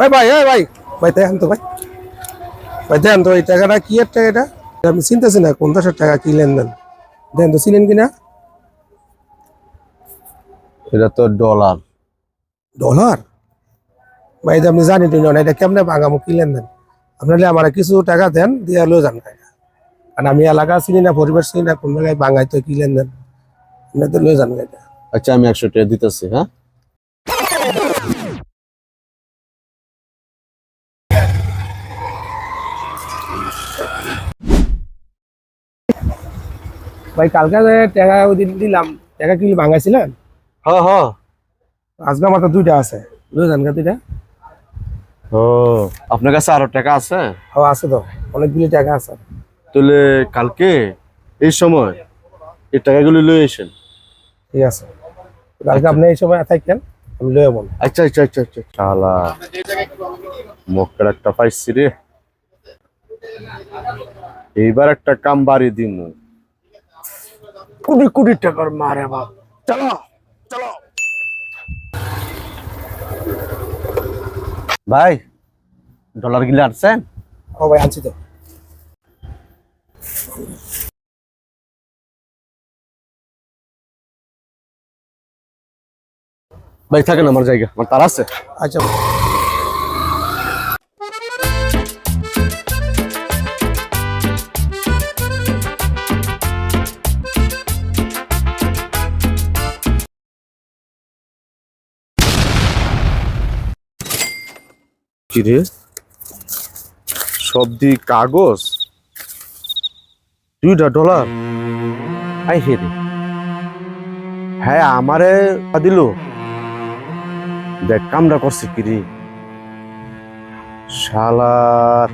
ভাই ভাই এই ভাই ভাই দেখেন তো ভাই। ভাই দেখেন তো এই টাকাটা কি এর টাকা এটা আমি চিনতেছি না কোন দেশের টাকা কি লেনদেন? দেখেন তো চিনেন কিনা? এটা তো ডলার। ডলার? ভাই এটা আপনি জানি না এটা কেমনে ভাঙামো কি লেনদেন? আপনারা আমার কিছু টাকা দেন দিয়ে লয়ে যান টাকা। কারণ আমি এলাকা চিনি না পরিবেশ চিনি না কোন জায়গায় ভাঙাই তো কি লেনদেন? আপনি তো লয়ে যান এটা আচ্ছা আমি একশো টাকা দিতেছি হ্যাঁ? ভাই কালকে টাকা ওই দিন দিলাম টাকা কি ভাঙাইছিলেন? হ্যাঁ হ্যাঁ। আজকে আমার তো দুইটা আছে। লয়ে যান গা দুইটা। ও আপনার কাছে আরও টাকা আছে? ও আছে তো। অনেকগুলি টাকা আছে। তাহলে কালকে এই সময় এই টাকাগুলো লয়ে আসেন। ঠিক আছে। কালকে আপনি এই সময় থাকেন আমি লয়ে যাব আচ্ছা আচ্ছা আচ্ছা আচ্ছা শালা মক্কের একটা পাইছি রে। এইবার একটা কাম বাড়ি দিম। কোটি কোটি টাকার মারে বাপ। চলো চলো। ভাই ডলার গিলে আনছেন? ও ভাই আনছি তো। ভাই থাকেন আমার জায়গা আমার তার আছে। আচ্ছা। কিরে সব দি কাগজ? দুইটা ডলার আই হে রে। হ্যাঁ আমারে দিল। দেখ কামরা করছে কিরে শালার।